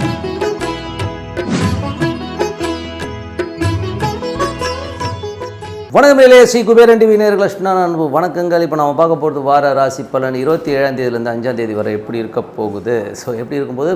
Thank you. வணக்கம் மேலே Sri Kuberan TV நேர்கள் லட்சுமணா அன்பு வணக்கங்கள். இப்போ நம்ம பார்க்க போகிறது வார ராசி பலன். இருபத்தி ஏழாம் தேதியிலேருந்து அஞ்சாம் தேதி வரை எப்படி இருக்க போகுது? ஸோ எப்படி இருக்கும்போது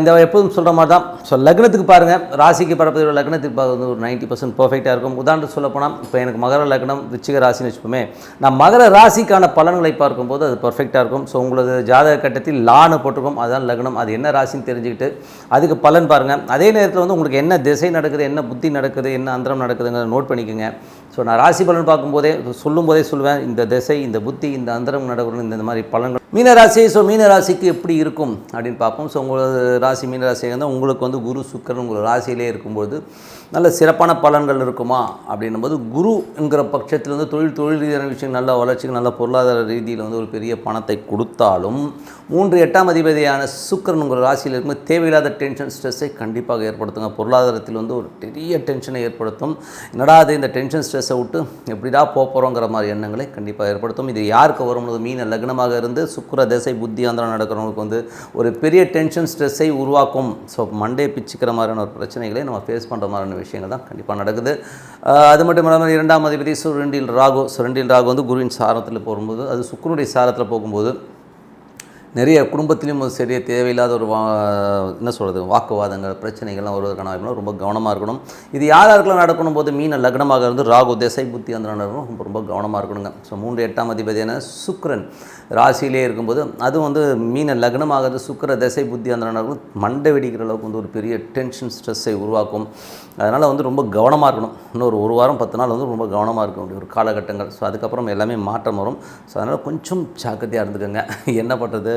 இந்த எப்போதும் சொல்கிற மாதிரி தான் ஸோ லக்னத்துக்கு பாருங்கள் ராசிக்கு பரப்பதில் லக்னத்துக்கு பார்க்குறது ஒரு நைன்ட்டி பர்சன்ட் பர்ஃபெக்டாக இருக்கும். உதாரணத்துக்கு சொல்ல போனால் இப்போ எனக்கு மகர லக்னம் விச்சிக ராசின்னு வச்சுப்போமே நான் மகர ராசிக்கான பலன்களை பார்க்கும்போது அது பர்ஃபெக்டாக இருக்கும். ஸோ உங்களது ஜாதக கட்டத்தில் லான்னு போட்டிருக்கோம். அதுதான் லக்னம். அது என்ன ராசின்னு தெரிஞ்சுக்கிட்டு அதுக்கு பலன் பாருங்கள் அதே நேரத்தில் வந்து உங்களுக்கு என்ன திசை நடக்குது என்ன புத்தி நடக்குது என்ன அந்தரம் நடக்குதுங்கிறத நோட் பண்ணிக்கோங்க. ஸோ நான் ராசி பலன் பார்க்கும்போதே சொல்லும் போதே சொல்லுவேன் இந்த திசை இந்த புத்தி இந்த அந்தரம் நடக்கணும் இந்த மாதிரி பலன்கள் மீனராசி ஸோ மீனராசிக்கு எப்படி இருக்கும் அப்படின்னு பார்ப்போம். ஸோ உங்களோட ராசி மீன இருந்தால் உங்களுக்கு வந்து குரு சுக்கரன் உங்கள் ராசியிலே இருக்கும்போது நல்ல சிறப்பான பலன்கள் இருக்குமா அப்படின்னும் போது குரு என்கிற பட்சத்தில் வந்து தொழில் தொழில் ரீதியான விஷயம் நல்ல வளர்ச்சிக்கு நல்ல பொருளாதார ரீதியில் வந்து ஒரு பெரிய பணத்தை கொடுத்தாலும் மூன்று எட்டாம் அதிபதியான சுக்கரன் உங்கள் ராசியில் இருக்கும்போது தேவையில்லாத டென்ஷன் ஸ்ட்ரெஸ்ஸை கண்டிப்பாக ஏற்படுத்துங்க. பொருளாதாரத்தில் வந்து ஒரு பெரிய டென்ஷனை ஏற்படுத்தும். என்னடா அது இந்த டென்ஷன் ஸ்ட்ரெஸ்ஸை விட்டு எப்படிடா போகிறோங்கிற மாதிரி எண்ணங்களை கண்டிப்பாக ஏற்படுத்தும். இது யாருக்கு வரும்போது மீன லக்னமாக இருந்து சுக்கர திசை புத்தியாந்திரம் நடக்கிறவங்களுக்கு வந்து ஒரு பெரிய டென்ஷன் ஸ்ட்ரெஸ்ஸை உருவாக்கும். ஸோ மண்டே பிச்சுக்கிற மாதிரியான ஒரு பிரச்சனைகளை நம்ம ஃபேஸ் பண்ணுற மாதிரியான விஷயங்கள் தான் கண்டிப்பாக நடக்குது. அது மட்டும் இல்லாமல் இரண்டாம் அதிபதி சுரண்டில் ராகு சுரண்டில் ராகு வந்து குருவின் சாரத்தில் போகும்போது அது சுக்கரனுடைய சாரத்தில் போகும்போது நிறைய குடும்பத்திலையும் ஒரு சரிய தேவையில்லாத ஒரு வா என்ன சொல்கிறது வாக்குவாதங்கள் பிரச்சனைகள்லாம் வருவதற்கான வாய்ப்புலாம் ரொம்ப கவனமாக இருக்கணும். இது யார் யாருக்கெல்லாம் நடக்கணும் போது மீன லக்னமாக இருந்து ராகு திசை புத்தி அந்த ரொம்ப ரொம்ப கவனமாக இருக்கணுங்க. ஸோ மூன்று எட்டாம் அதிபதியான சுக்ரன் ராசியிலே இருக்கும்போது அதுவும் வந்து மீன லக்னமாக இருந்து சுக்கிர திசை புத்தி அந்த மண்டை வெடிக்கிற அளவுக்கு வந்து ஒரு பெரிய டென்ஷன் ஸ்ட்ரெஸ்ஸை உருவாக்கும். அதனால் வந்து ரொம்ப கவனமாக இருக்கணும். இன்னொரு ஒரு வாரம் பத்து நாள் வந்து ரொம்ப கவனமாக இருக்கும் அப்படி ஒரு காலகட்டங்கள். ஸோ அதுக்கப்புறம் எல்லாமே மாற்றம் வரும். ஸோ அதனால் கொஞ்சம் ஜாக்கிரதையாக இருந்துக்கோங்க. என்ன பண்ணுறது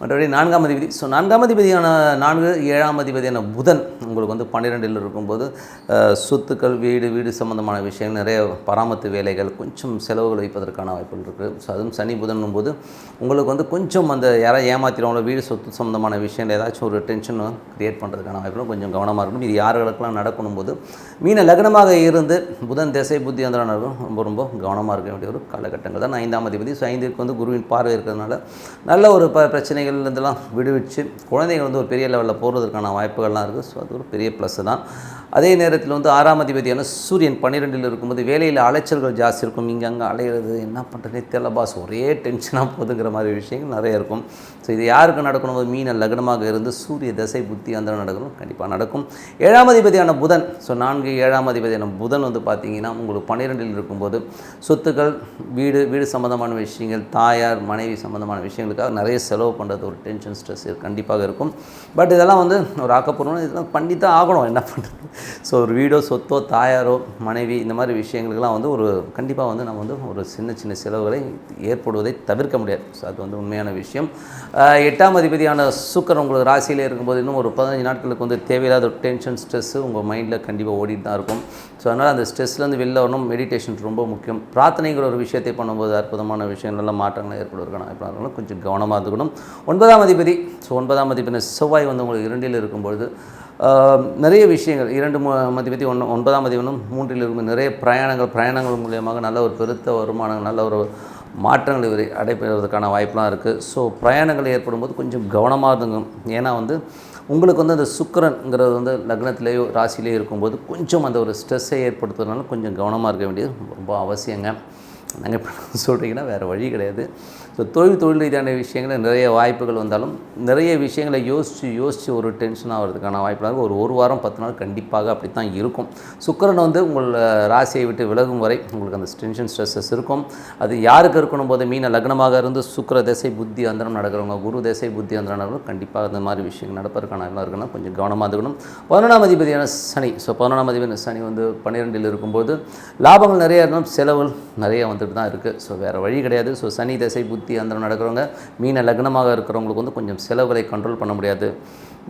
மற்றபடி நான்காம் அதிபதி. ஸோ நான்காம் அதிபதியான நான்கு ஏழாம் அதிபதியான புதன் உங்களுக்கு வந்து பன்னிரெண்டில் இருக்கும்போது சொத்துக்கள் வீடு வீடு சம்மந்தமான விஷயங்கள் நிறைய பராமத்து வேலைகள் கொஞ்சம் செலவுகள் வைப்பதற்கான வாய்ப்புகள் இருக்குது ஸோ அதுவும் சனி புதன் போது உங்களுக்கு வந்து கொஞ்சம் அந்த யாராவது ஏமாத்திடுவாங்களோ வீடு சொத்து சம்மந்தமான விஷயங்கள் ஏதாச்சும் ஒரு டென்ஷன் க்ரியேட் பண்ணுறதுக்கான வாய்ப்புகள் கொஞ்சம் கவனமாக இருக்கணும். இது யார்களுக்கெல்லாம் நடக்கணும் போது மீன லக்னமாக இருந்து புதன் திசை புத்தி அந்த ரொம்ப ரொம்ப கவனமாக இருக்க வேண்டிய ஒரு காலகட்டங்கள் தான். ஐந்தாம் அதிபதி. ஸோ ஐந்திற்கு வந்து குருவின் பார்வை இருக்கிறதுனால நல்ல ஒரு ப பிரச்சனைகள் பிரச்சனைகள்லேருந்துலாம் விடுவிச்சு குழந்தைகள் வந்து ஒரு பெரிய லெவலில் போகிறதுக்கான வாய்ப்புகள்லாம் இருக்குது ஸோ அது ஒரு பெரிய ப்ளஸ் தான். அதே நேரத்தில் வந்து ஆறாம் அதிபதியான சூரியன் பன்னிரெண்டில் இருக்கும்போது வேலையில் அலைச்சல்கள் ஜாஸ்தி இருக்கும். இங்கே அங்கே அலையிறது என்ன பண்ணுறதுனே தெரியல பாஸ் ஒரே டென்ஷனாக போகுதுங்கிற மாதிரி விஷயங்கள் நிறைய இருக்கும். ஸோ இது யாருக்கு நடக்கணும்? போது மீன லக்னமாக இருந்து சூரிய தசை புத்தி அந்த நடக்கணும். கண்டிப்பாக நடக்கும். ஏழாம் அதிபதியான புதன். ஸோ நான்கு ஏழாம் அதிபதியான புதன் வந்து பார்த்தீங்கன்னா உங்களுக்கு பன்னிரெண்டில் இருக்கும்போது சொத்துக்கள் வீடு வீடு சம்மந்தமான விஷயங்கள் தாயார் மனைவி சம்மந்தமான விஷயங்களுக்காக நிறைய செலவு பண்ணுறது ஒரு டென்ஷன் ஸ்ட்ரெஸ் கண்டிப்பாக இருக்கும். பட் இதெல்லாம் வந்து ஒரு ஆக்கப்பூர்வம் இதெல்லாம் பண்ணி தான் ஆகணும். என்ன பண்ணுறது ஸோ ஒரு வீடோ சொத்தோ தாயாரோ மனைவி இந்த மாதிரி விஷயங்களுக்கெல்லாம் வந்து ஒரு கண்டிப்பாக வந்து நம்ம வந்து ஒரு சின்ன சின்ன செலவுகளை ஏற்படுவதை தவிர்க்க முடியாது. ஸோ அது வந்து உண்மையான விஷயம். எட்டாம் அதிபதியான சுக்கரன் உங்களுக்கு ராசியில் இருக்கும்போது இன்னும் ஒரு பதினஞ்சு நாட்களுக்கு வந்து தேவையில்லாத ஒரு டென்ஷன் ஸ்ட்ரெஸ்ஸு உங்கள் மைண்டில் கண்டிப்பாக ஓடிட்டு தான் இருக்கும். ஸோ அதனால் அந்த ஸ்ட்ரெஸ்லேருந்து வெளில வரணும். மெடிடேஷன் ரொம்ப முக்கியம். பிரார்த்தனைங்கிற ஒரு விஷயத்தை பண்ணும்போது அற்புதமான விஷயம் நல்ல மாற்றங்கள் ஏற்படுவதற்கான வாய்ப்பாக இருக்கணும் கொஞ்சம் கவனமாக இருந்துக்கணும். ஒன்பதாம் அதிபதி. ஸோ ஒன்பதாம் அதிபதி செவ்வாய் வந்து உங்களுக்கு இரண்டில் இருக்கும்பொழுது நிறைய விஷயங்கள். இரண்டு மதிபதி ஒன்று ஒன்பதாம் அதிபதியும் மூன்றில் இருக்கும் நிறைய பிரயாணங்கள் பிரயாணங்கள் மூலியமாக நல்ல ஒரு பெருத்த வருமானம் நல்ல ஒரு மாற்றங்கள் இவர் அடைபெறுவதற்கான வாய்ப்பெலாம் இருக்குது ஸோ பிரயாணங்கள் ஏற்படும்போது கொஞ்சம் கவனமாக இருந்துங்க ஏன்னா வந்து உங்களுக்கு வந்து அந்த சுக்கரன்ங்கிறது வந்து லக்னத்திலேயோ ராசியிலேயோ இருக்கும்போது கொஞ்சம் அந்த ஒரு ஸ்ட்ரெஸ்ஸை ஏற்படுத்துறதுனால கொஞ்சம் கவனமாக இருக்க வேண்டியது ரொம்ப அவசியங்க. நாங்கள் இப்போ சொல்கிறீங்கன்னா வேறு வழி கிடையாது. ஸோ தொழில் தொழில் ரீதியான விஷயங்களில் நிறைய வாய்ப்புகள் வந்தாலும் நிறைய விஷயங்களை யோசித்து யோசித்து ஒரு டென்ஷன் ஆகிறதுக்கான வாய்ப்புலாம் ஒரு ஒரு வாரம் பத்து நாள் கண்டிப்பாக அப்படி தான் இருக்கும். சுக்கரன் வந்து உங்கள் ராசியை விட்டு விலகும் வரை உங்களுக்கு அந்த டென்ஷன் ஸ்ட்ரெஸ்ஸஸ் இருக்கும். அது யாருக்கு இருக்கணும் போது? மீன லக்னமாக இருந்து சுக்கர திசை புத்தி அந்தரம் நடக்கிறவங்க குரு திசை புத்தி அந்தரம் நடக்கிறவங்க கண்டிப்பாக அந்த மாதிரி விஷயங்கள் நடப்பதற்கான எல்லாம் இருக்குன்னா கொஞ்சம் கவனமாக இருக்கணும் பதினொன்றாம் அதிபதியான சனி. ஸோ பதினொன்றாம் அதிபதியான சனி வந்து பன்னிரெண்டில் இருக்கும்போது லாபங்கள் நிறையா இருந்தாலும் செலவுகள் நிறைய வந்துட்டு தான் இருக்குது ஸோ வேறு வழி கிடையாது. ஸோ சனி திசை புத்தி அந்தரம் நடக்கிறவங்க மீன லக்னமாக இருக்கிறவங்களுக்கு வந்து கொஞ்சம் செலவுகளை கண்ட்ரோல் பண்ண முடியாது.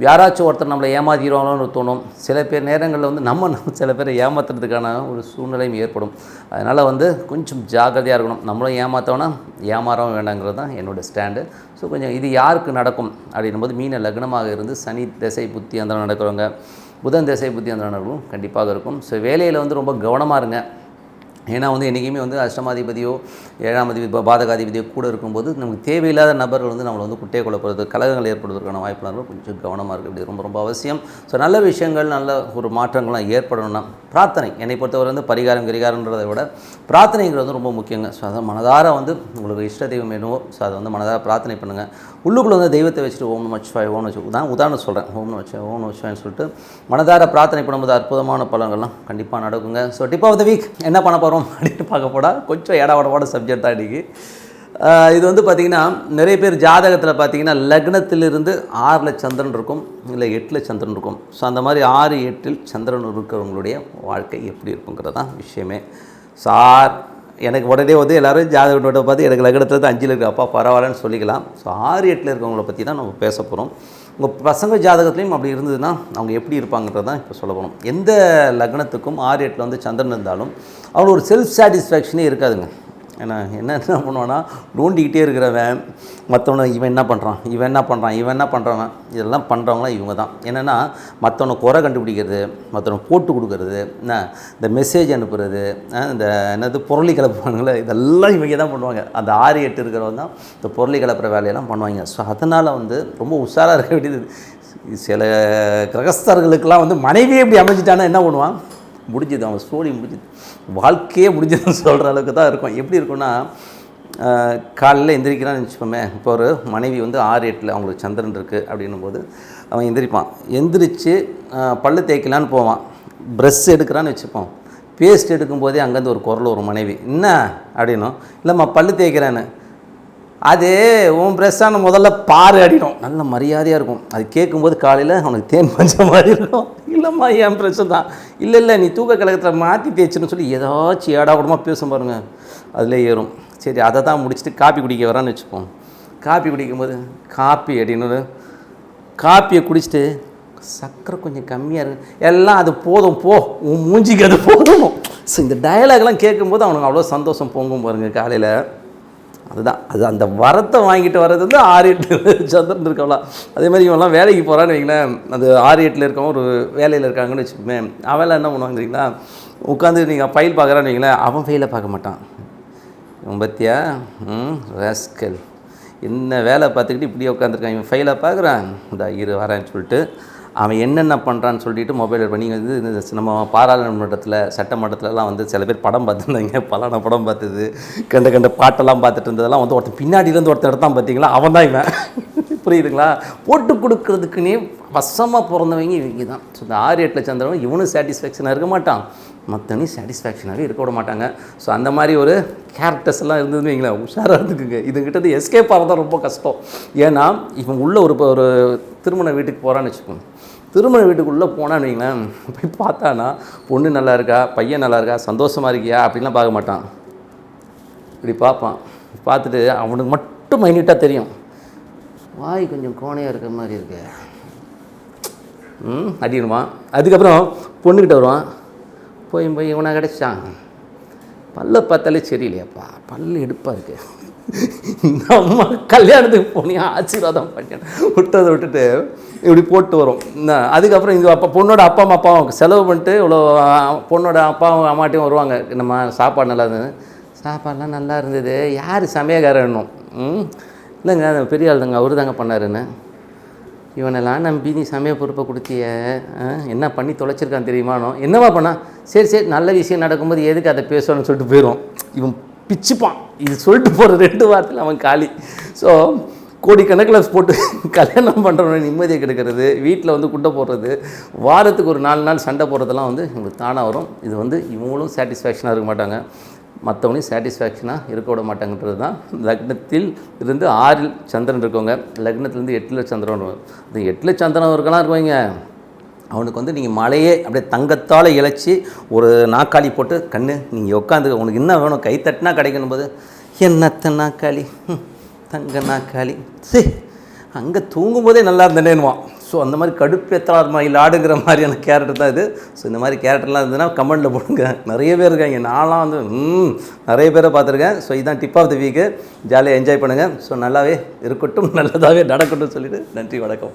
யாராச்சும் ஒருத்தர் நம்மளை ஏமாத்திடுவாங்களோன்னு தோணும். சில பேர் நேரங்களில் வந்து நம்ம நம்ம சில பேரை ஏமாத்துறதுக்கான ஒரு சூழ்நிலையும் ஏற்படும். அதனால் வந்து கொஞ்சம் ஜாக்கிரதையாக இருக்கணும். நம்மளும் ஏமாற்றோன்னா ஏமாறவும் வேண்டாங்கிறது தான் என்னோடய ஸ்டாண்டு ஸோ கொஞ்சம் இது யாருக்கு நடக்கும்? அப்படின்னும் போது மீன லக்னமாக இருந்து சனி திசை புத்தி அந்தரம் நடக்கிறவங்க புதன் திசை புத்தி அந்த நடக்கும் கண்டிப்பாக இருக்கும். ஸோ வேலையில் வந்து ரொம்ப கவனமாக இருங்க. ஏன்னா வந்து என்றைக்குமே வந்து அஷ்டமாதிபதியோ ஏழாம் அதிபதி பாதகாதிபதியை கூட இருக்கும்போது நமக்கு தேவையில்லாத நபர்கள் வந்து நம்மளை வந்து குட்டையை குழப்பறது கலகங்கள் ஏற்படுவதற்கான வாய்ப்புலாம் கொஞ்சம் கவனமாக இருக்குது இப்படி ரொம்ப ரொம்ப அவசியம். ஸோ நல்ல விஷயங்கள் நல்ல ஒரு மாற்றங்கள்லாம் ஏற்படணும்னா பிரார்த்தனை. என்னை பொறுத்தவரை வந்து பரிகாரம் கிரிகாரன்றதை விட பிரார்த்தனைங்கிறது வந்து ரொம்ப முக்கியங்க. ஸோ அதை மனதார வந்து உங்களுக்கு இஷ்ட தெய்வம் என்னவோ ஸோ அதை வந்து மனதார பிரார்த்தனை பண்ணுங்கள் உள்ளுக்குள்ளே வந்து தெய்வத்தை வச்சுட்டு ஓம் நமச்சிவாய் ஓம் வச்சு தான் உதாரணம் சொல்கிறேன் ஓம் நமச்சிவாய் ஓம் நமச்சிவாய்னு சொல்லிட்டு மனதார பிரார்த்தனை பண்ணும்போது அற்புதமான பலன்கள்லாம் கண்டிப்பாக நடக்குங்க. So tip of the week என்ன பண்ண போகிறோம் அப்படின்னு பார்க்க போடா கொஞ்சம் ஏடாவடவாட சப்ஜெக்ட் தான் இன்றைக்கி இது வந்து பார்த்திங்கன்னா நிறைய பேர் ஜாதகத்தில் பார்த்தீங்கன்னா லக்னத்திலிருந்து ஆறில் சந்திரன் இருக்கும் இல்லை எட்டில் சந்திரன் இருக்கும். ஸோ அந்த மாதிரி ஆறு எட்டில் சந்திரன் இருக்கிறவங்களுடைய வாழ்க்கை எப்படி இருக்குங்கிறது தான் விஷயமே. சார் எனக்கு உடனே வந்து எல்லோரும் ஜாதகத்தோட பார்த்து எனக்கு லக்னத்தில் தான் அஞ்சில் இருக்கு அப்பா பரவாயில்லன்னு சொல்லிக்கலாம். ஸோ ஆறு எட்டில் இருக்கிறவங்கள பற்றி தான் நம்ம பேச போகிறோம் உங்கள் பசங்க ஜாதகத்துலேயும் அப்படி இருந்ததுன்னா அவங்க எப்படி இருப்பாங்கன்றது தான் இப்போ சொல்ல போகிறோம் எந்த லக்னத்துக்கும் ஆறு எட்டில் வந்து சந்திரன் இருந்தாலும் அவங்களுக்கு ஒரு செல்ஃப் சாட்டிஸ்ஃபேக்ஷனே இருக்காதுங்க. ஏன்னா என்ன என்ன பண்ணுவான்னா நோண்டிக்கிட்டே இருக்கிறவன் மற்றவனை இவன் என்ன பண்ணுறான் இவன் என்ன பண்ணுறான் இவன் என்ன பண்ணுறவன் இதெல்லாம் பண்ணுறவங்களாம் இவங்க தான். என்னென்னா மற்றவனை குறை கண்டுபிடிக்கிறது மற்றவனை போட்டு கொடுக்கறது என்ன இந்த மெசேஜ் அனுப்புறது இந்த என்னது பொருளி கிளப்புவானுங்களே இதெல்லாம் இவங்க தான் பண்ணுவாங்க. அந்த ஆறு எட்டு இருக்கிறவங்க தான் இந்த பொருளி கிளப்புற வேலையெல்லாம் பண்ணுவாங்க. ஸோ அதனால் வந்து ரொம்ப உஷாராக இருக்க வேண்டியது. சில கிரகஸ்தர்களுக்கெல்லாம் வந்து மனைவியை இப்படி அமைச்சிட்டானா என்ன பண்ணுவான்? முடிஞ்சுது அவன் ஸ்டோரி முடிஞ்சுது. வாழ்க்கையே முடிஞ்சதுன்னு சொல்கிற அளவுக்கு தான் இருக்கும். எப்படி இருக்கும்னா காலையில் எந்திரிக்கிறான்னு வச்சுக்கோமே இப்போ ஒரு மனைவி வந்து ஆறு எட்டில் அவங்களுக்கு சந்திரன் இருக்குது அப்படின்னும் போது அவன் எந்திரிப்பான். எந்திரிச்சு பல்லு தேய்க்கலான்னு போவான். ப்ரெஷ் எடுக்கிறான்னு வச்சுப்போம். பேஸ்ட் எடுக்கும்போதே அங்கேருந்து ஒரு குரல் ஒரு மனைவி என்ன? அப்படின்னும். இல்லைம்மா பல்லு தேய்க்கிறேன்னு. அது உன் ப்ரெஷ்ஷான முதல்ல பாரு அடிடும் நல்ல மரியாதையாக இருக்கும். அது கேட்கும்போது காலையில் அவனுக்கு தேன் பஞ்ச மாதிரி இருக்கும். இல்லைம்மா என் ப்ரெஸ்ஸு தான். இல்லை இல்லை நீ தூக்க கழகத்தில் மாற்றி தேய்ச்சுன்னு சொல்லி ஏதாச்சும் ஏடா கூடமாக பேசும் பாருங்க. அதில் ஏறும். சரி அதை தான் முடிச்சுட்டு காப்பி குடிக்க வரான்னு வச்சுப்போம். காப்பி குடிக்கும்போது காப்பி அப்படின்னு காப்பியை குடிச்சிட்டு சக்கரை கொஞ்சம் கம்மியாக இருக்கு எல்லாம் அது போதும். போ. உன் மூஞ்சிக்கு அது போதும். ஸோ இந்த டயலாக்லாம் கேட்கும்போது அவனுக்கு அவ்வளோ சந்தோஷம் பொங்கும் பாருங்கள் காலையில். அதுதான். அது அந்த வரத்தை வாங்கிட்டு வர்றது வந்து ஆறு எட்டு சந்திரன் இருக்கவலாம் அதே மாதிரி இவன்லாம் வேலைக்கு போகிறான்னு வைங்களேன். அது ஆறு எட்டில் இருக்கவன் ஒரு வேலையில் இருக்காங்கன்னு வச்சுக்கோமே. அவெல்லாம் என்ன பண்ணுவாங்க தெரியுங்களா? உட்காந்து நீங்கள் ஃபைல் பார்க்குறான்னு வைங்களேன். அவன் ஃபைலை பார்க்க மாட்டான். இவன் பத்தியா? ம் ரஸ்கல் என்ன வேலை பார்த்துக்கிட்டு இப்படியே உட்காந்துருக்கான் இவன் ஃபைலை பார்க்குறான். இந்த இரு வரேன்னு சொல்லிட்டு அவன் என்னென்ன பண்ணுறான்னு சொல்லிட்டு மொபைல் பண்ணி வந்து இந்த நம்ம பாராளுமன்றத்தில் சட்டமன்றத்துலலாம் வந்து சில பேர் படம் பார்த்துருந்தாங்க. பலான படம் பார்த்தது. கண்ட கண்ட பாட்டெல்லாம் பார்த்துட்டு இருந்ததெல்லாம் வந்து ஒருத்தன் பின்னாடியிலேருந்து ஒருத்தன் இடத்தான் பார்த்தீங்களா? அவன் தான் இவன். புரியுதுங்களா? போட்டு கொடுக்கறதுக்குன்னே வசமாக பிறந்தவங்க இவங்க தான். ஸோ இந்த ஆறு எட்டில் சந்திரவன் இவனும் சாட்டிஸ்ஃபேக்ஷனாக இருக்க மாட்டான். மற்றவனையும் சாட்டிஸ்ஃபேக்ஷனாகவே இருக்க விட மாட்டாங்க. ஸோ அந்த மாதிரி ஒரு கேரக்டர்ஸ் எல்லாம் இருந்ததுன்னு வைங்களேன். உஷாராக இருந்துக்குங்க இதுங்கிட்ட எஸ்கேப் ஆகிறது தான் ரொம்ப கஷ்டம். ஏன்னா இவன் உள்ள ஒரு ஒரு திருமண வீட்டுக்கு போகிறான்னு வச்சுக்கோங்க. திருமண வீட்டுக்குள்ளே போனான்னு வைங்களேன். போய் பார்த்தானா பொண்ணு நல்லா இருக்கா? பையன் நல்லா இருக்கா? சந்தோஷமாக இருக்கியா? அப்படின்லாம் பார்க்க மாட்டான். இப்படி பார்ப்பான். பார்த்துட்டு அவனுக்கு மட்டும் மைனியூட்டாக தெரியும். வாய் கொஞ்சம் கோணையாக இருக்கிற மாதிரி இருக்கு. ம் அடிக்கணுமா? அதுக்கப்புறம் பொண்ணுக்கிட்ட வருவான். போய் போய் இவனாக கிடச்சான் பல்ல பார்த்தாலே சரியில்லையாப்பா. பல்லு எடுப்பாக இருக்குது இந்த அம்மா கல்யாணத்துக்கு போனியா ஆசீர்வாதம் பண்ணேன் விட்டதை விட்டுட்டு இப்படி போட்டு வரும். அதுக்கப்புறம் இது அப்போ பொண்ணோட அப்பா அம்மா அப்பாவும் செலவு பண்ணிட்டு இவ்வளோ பொண்ணோட அப்பாவும் அம்மாட்டையும் வருவாங்க. நம்ம சாப்பாடு நல்லா இருந்தது. சாப்பாடெலாம் நல்லா இருந்தது. யார் சமயக்காரன்னும் ம்? இல்லைங்க அந்த பெரிய ஆள் தாங்க அவரு தாங்க பண்ணாருன்னு. இவனெல்லாம் நம்பி நீ சமய பொறுப்பை கொடுத்திய. ஆ, என்ன பண்ணி தொலைச்சிருக்கான் தெரியுமானோ? என்னவா பண்ணா? சரி சரி நல்ல விஷயம் நடக்கும்போது எதுக்கு அதை பேசணும்னு சொல்லிட்டு போயிடும் இவன் பிச்சுப்பான். இது சொல்லிட்டு போகிற ரெண்டு வாரத்தில் அவன் காலி. ஸோ கோடிக்கணக்கில் போட்டு கல்யாணம் பண்ணுறவன நிம்மதியை கிடைக்கிறது வீட்டில் வந்து குட்டை போடுறது வாரத்துக்கு ஒரு நாலு நாள் சண்டை போடுறதெல்லாம் வந்து இவங்களுக்கு தானாக வரும். இது வந்து இவங்களும் சாட்டிஸ்ஃபேக்ஷனாக இருக்க மாட்டாங்க. மற்றவனையும் சாட்டிஸ்ஃபேக்ஷனாக இருக்க விட மாட்டாங்கன்றது தான் லக்னத்தில் இருந்து ஆறில் சந்திரன் இருக்கவங்க. லக்னத்துலேருந்து எட்டில் சந்திரன் இந்த எட்டில் சந்திரன் இருக்கலாம் இருக்குவீங்க அவனுக்கு வந்து நீங்கள் மலையே அப்படியே தங்கத்தால் இழைச்சி ஒரு நாக்காளி போட்டு கண்ணு நீங்கள் உட்காந்து உனக்கு என்ன வேணும்? கை தட்டினா கிடைக்கணும் போது என்னத்த நாக்காளி? தங்க நாக்காளி. சரி அங்கே தூங்கும்போதே நல்லா இருந்தேன்னுவான் ஸோ அந்த மாதிரி கடுப்பேத்தலார் மயில் ஆடுங்கிற மாதிரியான கேரக்டர் தான் இது. ஸோ இந்த மாதிரி கேரக்டர்லாம் இருந்ததுன்னா கமெண்டில் போடுங்க. நிறைய பேர் இருக்காங்க. நான்லாம் வந்து ம் நிறைய பேரை பார்த்துருக்கேன். ஸோ இதுதான் டிப் ஆஃப் த வீக்கு ஜாலியாக என்ஜாய் பண்ணுங்கள் ஸோ நல்லாவே இருக்கட்டும் நல்லதாகவே நடக்கட்டும் சொல்லிட்டு நன்றி வணக்கம்.